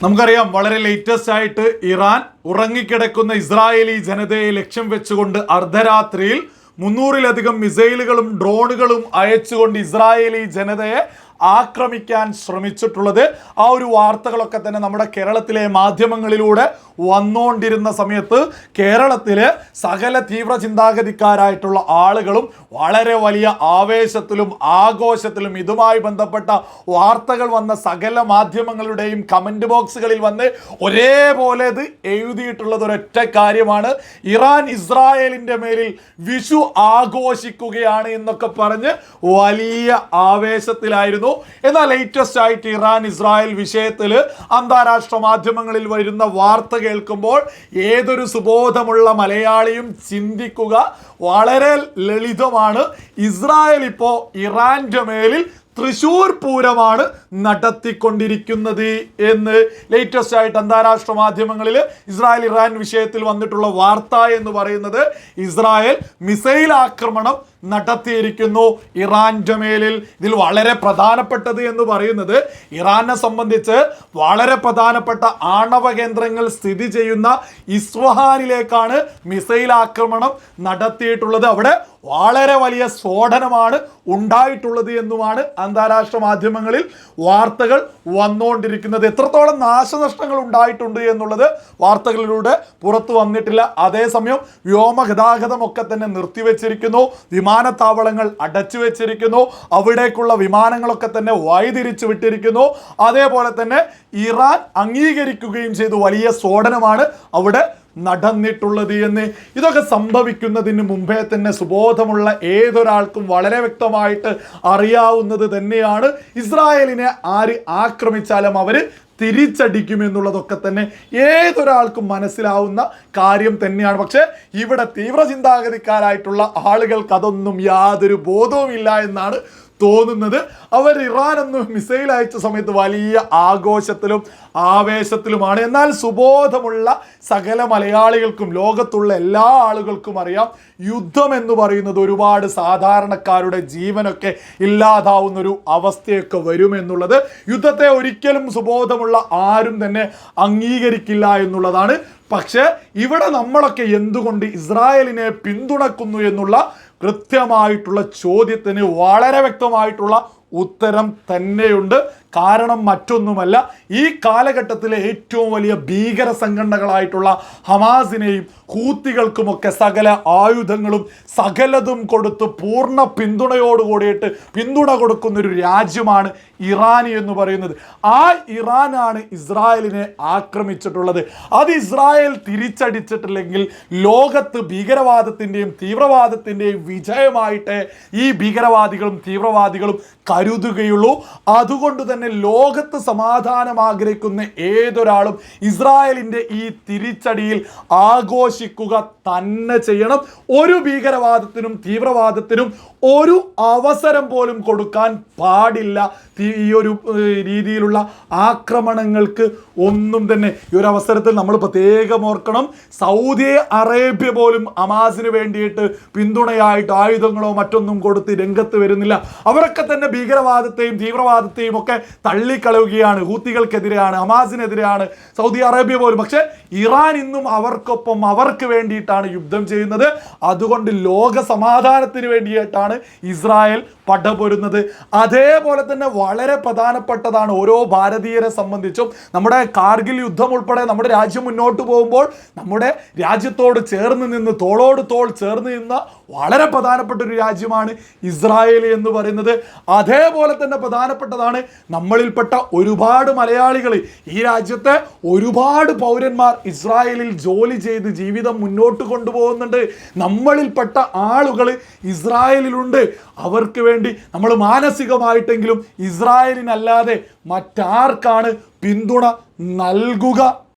നമുക്കറിയാം വളരെ ലേറ്റസ്റ്റ് ആയിട്ട് ഇറാൻ ഉറങ്ങിക്കിടക്കുന്ന ഇസ്രായേലി ജനതയെ ലക്ഷ്യം വെച്ചുകൊണ്ട് അർദ്ധരാത്രിയിൽ മുന്നൂറിലധികം മിസൈലുകളും ഡ്രോണുകളും അയച്ചുകൊണ്ട് ഇസ്രായേലി ജനതയെ ആക്രമിക്കാൻ ശ്രമിച്ചിട്ടുള്ളത് ആ ഒരു വാർത്തകളൊക്കെ തന്നെ നമ്മുടെ കേരളത്തിലെ മാധ്യമങ്ങളിലൂടെ വന്നുകൊണ്ടിരുന്ന സമയത്ത് കേരളത്തിലെ സകല തീവ്ര ചിന്താഗതിക്കാരായിട്ടുള്ള ആളുകളും വളരെ വലിയ ആവേശത്തിലും ആഘോഷത്തിലും ഇതുമായി ബന്ധപ്പെട്ട വാർത്തകൾ വന്ന സകല മാധ്യമങ്ങളുടെയും കമന്റ് ബോക്സുകളിൽ വന്ന് ഒരേപോലെ ഇത് എഴുതിയിട്ടുള്ളത് ഒരൊറ്റ കാര്യമാണ്. ഇറാൻ ഇസ്രായേലിന്റെ മേലിൽ വിഷു ആഘോഷിക്കുകയാണ് എന്നൊക്കെ പറഞ്ഞ് വലിയ ആവേശത്തിലായിരുന്നു. എന്നാൽ ലേറ്റസ്റ്റ് ആയിട്ട് ഇറാൻ ഇസ്രായേൽ വിഷയത്തിൽ അന്താരാഷ്ട്ര മാധ്യമങ്ങളിൽ വരുന്ന വാർത്ത കേൾക്കുമ്പോൾ ഏതൊരു സുബോധമുള്ള മലയാളിയും ചിന്തിക്കുക വളരെ ലളിതമാണ്. ഇസ്രായേൽ ഇപ്പോൾ ഇറാന്റെ മേലിൽ തൃശൂർ പൂരമാണ് നടത്തിക്കൊണ്ടിരിക്കുന്നത് എന്ന് ലേറ്റസ്റ്റ് ആയിട്ട് അന്താരാഷ്ട്ര മാധ്യമങ്ങളിൽ ഇസ്രായേൽ ഇറാൻ വിഷയത്തിൽ വന്നിട്ടുള്ള വാർത്ത എന്ന് പറയുന്നത് ഇസ്രായേൽ മിസൈൽ ആക്രമണം നടത്തിയിരിക്കുന്നു ഇറാന്റെ മേലിൽ. ഇതിൽ വളരെ പ്രധാനപ്പെട്ടത് എന്ന് പറയുന്നത് ഇറാനെ സംബന്ധിച്ച് വളരെ പ്രധാനപ്പെട്ട ആണവ കേന്ദ്രങ്ങൾ സ്ഥിതി ചെയ്യുന്ന ഇസ്വഹാനിലേക്കാണ് മിസൈൽ ആക്രമണം നടത്തിയിട്ടുള്ളത്. അവിടെ വളരെ വലിയ സ്ഫോടനമാണ് ഉണ്ടായിട്ടുള്ളത് എന്നുമാണ് അന്താരാഷ്ട്ര മാധ്യമങ്ങളിൽ വാർത്തകൾ വന്നുകൊണ്ടിരിക്കുന്നത്. എത്രത്തോളം നാശനഷ്ടങ്ങൾ ഉണ്ടായിട്ടുണ്ട് എന്നുള്ളത് വാർത്തകളിലൂടെ പുറത്തു വന്നിട്ടില്ല. അതേസമയം വ്യോമ ഗതാഗതമൊക്കെ തന്നെ നിർത്തിവെച്ചിരിക്കുന്നു. വിമാനത്താവളങ്ങൾ അടച്ചു വെച്ചിരിക്കുന്നു. അവിടേക്കുള്ള വിമാനങ്ങളൊക്കെ തന്നെ വഴിതിരിച്ചു വിട്ടിരിക്കുന്നു. അതേപോലെ തന്നെ ഇറാൻ അംഗീകരിക്കുകയും ചെയ്തു. വലിയ സ്ഫോടനമാണ് അവിടെ നടന്നിട്ടുള്ളത് എന്ന്. ഇതൊക്കെ സംഭവിക്കുന്നതിന് മുമ്പേ തന്നെ സുബോധമുള്ള ഏതൊരാൾക്കും വളരെ വ്യക്തമായിട്ട് അറിയാവുന്നത് തന്നെയാണ്. ഇസ്രായേലിനെ ആര് ആക്രമിച്ചാലും അവർ തിരിച്ചടിക്കും എന്നുള്ളതൊക്കെ തന്നെ ഏതൊരാൾക്കും മനസ്സിലാവുന്ന കാര്യം തന്നെയാണ്. പക്ഷേ ഇവിടെ തീവ്ര ചിന്താഗതിക്കാരായിട്ടുള്ള ആളുകൾക്ക് അതൊന്നും യാതൊരു ബോധവുമില്ല എന്നാണ് തോന്നുന്നത്. അവർ ഇറാൻ എന്ന് മിസൈൽ അയച്ച സമയത്ത് വലിയ ആഘോഷത്തിലും ആവേശത്തിലുമാണ്. എന്നാൽ സുബോധമുള്ള സകല മലയാളികൾക്കും ലോകത്തുള്ള എല്ലാ ആളുകൾക്കും അറിയാം യുദ്ധം എന്ന് പറയുന്നത് ഒരുപാട് സാധാരണക്കാരുടെ ജീവനൊക്കെ ഇല്ലാതാവുന്ന ഒരു അവസ്ഥയൊക്കെ വരുമെന്നുള്ളത്. യുദ്ധത്തെ ഒരിക്കലും സുബോധമുള്ള ആരും തന്നെ അംഗീകരിക്കില്ല എന്നുള്ളതാണ്. പക്ഷേ ഇവിടെ നമ്മളൊക്കെ എന്തുകൊണ്ട് ഇസ്രായേലിനെ പിന്തുണക്കുന്നു എന്നുള്ള കൃത്യമായിട്ടുള്ള ചോദ്യത്തിന് വളരെ വ്യക്തമായിട്ടുള്ള ഉത്തരം തന്നെയുണ്ട്. കാരണം മറ്റൊന്നുമല്ല ഈ കാലഘട്ടത്തിലെ ഏറ്റവും വലിയ ഭീകര സംഘടനകളായിട്ടുള്ള ഹമാസിനെയും ഹൂത്തികൾക്കുമൊക്കെ സകല ആയുധങ്ങളും സകലതും കൊടുത്ത് പൂർണ പിന്തുണയോട് കൂടിയിട്ട് പിന്തുണ കൊടുക്കുന്ന ഒരു രാജ്യമാണ് ഇറാൻ എന്ന് പറയുന്നത്. ആ ഇറാനാണ് ഇസ്രായേലിനെ ആക്രമിച്ചിട്ടുള്ളത്. അത് ഇസ്രായേൽ തിരിച്ചടിച്ചിട്ടില്ലെങ്കിൽ ലോകത്ത് ഭീകരവാദത്തിന്റെയും തീവ്രവാദത്തിന്റെയും വിജയമായിട്ട് ഈ ഭീകരവാദികളും തീവ്രവാദികളും കരുതുകയുള്ളൂ. അതുകൊണ്ട് തന്നെ ലോകത്ത് സമാധാനം ആഗ്രഹിക്കുന്ന ഏതൊരാളും ഇസ്രായേലിന്റെ ഈ തിരിച്ചടിയിൽ ആഘോഷിക്കുക തന്നെ ചെയ്യണം. ഒരു ഭീകരവാദത്തിനും തീവ്രവാദത്തിനും ഒരു അവസരം പോലും കൊടുക്കാൻ പാടില്ല. ഈ ഒരു രീതിയിലുള്ള ആക്രമണങ്ങൾക്ക് ഒന്നും തന്നെ ഈ ഒരു അവസരത്തിൽ നമ്മൾ പ്രത്യേകം ഓർക്കണം. സൗദി അറേബ്യ പോലും അമാസിന് വേണ്ടിയിട്ട് പിന്തുണയായിട്ട് ആയുധങ്ങളോ മറ്റൊന്നും കൊടുത്ത് രംഗത്ത് വരുന്നില്ല. അവരൊക്കെ തന്നെ ഭീകരവാദത്തെയും തീവ്രവാദത്തെയും ഒക്കെ തള്ളിക്കളയുകയാണ്. ഹൂത്തികൾക്കെതിരെയാണ് ഹമാസിനെതിരെയാണ് സൗദി അറേബ്യ പോലും. പക്ഷേ ഇറാൻ ഇന്നും അവർക്കൊപ്പം അവർക്ക് വേണ്ടിയിട്ടാണ് യുദ്ധം ചെയ്യുന്നത്. അതുകൊണ്ട് ലോക സമാധാനത്തിന് വേണ്ടിയിട്ടാണ് ഇസ്രായേൽ പടപൊരുന്നത് അതേപോലെ തന്നെ വളരെ പ്രധാനപ്പെട്ടതാണ് ഓരോ ഭാരതീയരെ സംബന്ധിച്ചും. നമ്മുടെ കാർഗിൽ യുദ്ധം ഉൾപ്പെടെ നമ്മുടെ രാജ്യം മുന്നോട്ട് പോകുമ്പോൾ നമ്മുടെ രാജ്യത്തോട് ചേർന്ന് നിന്ന് തോളോട് തോൾ ചേർന്ന് നിന്ന വളരെ പ്രധാനപ്പെട്ട ഒരു രാജ്യമാണ് ഇസ്രായേൽ എന്ന് പറയുന്നത്. അതേപോലെ തന്നെ പ്രധാനപ്പെട്ടതാണ് നമ്മളിൽപ്പെട്ട ഒരുപാട് മലയാളികൾ. ഈ രാജ്യത്തെ ഒരുപാട് പൗരന്മാർ ഇസ്രായേലിൽ ജോലി ചെയ്ത് ജീവിതം മുന്നോട്ട് കൊണ്ടുപോകുന്നുണ്ട്. നമ്മളിൽപ്പെട്ട ആളുകൾ ഇസ്രായേലിലുണ്ട്. അവർക്ക് വേണ്ടി നമ്മൾ മാനസികമായിട്ടെങ്കിലും ഇസ്രായേലിനല്ലാതെ മറ്റാർക്കാണ് പിന്തുണ നൽകുക?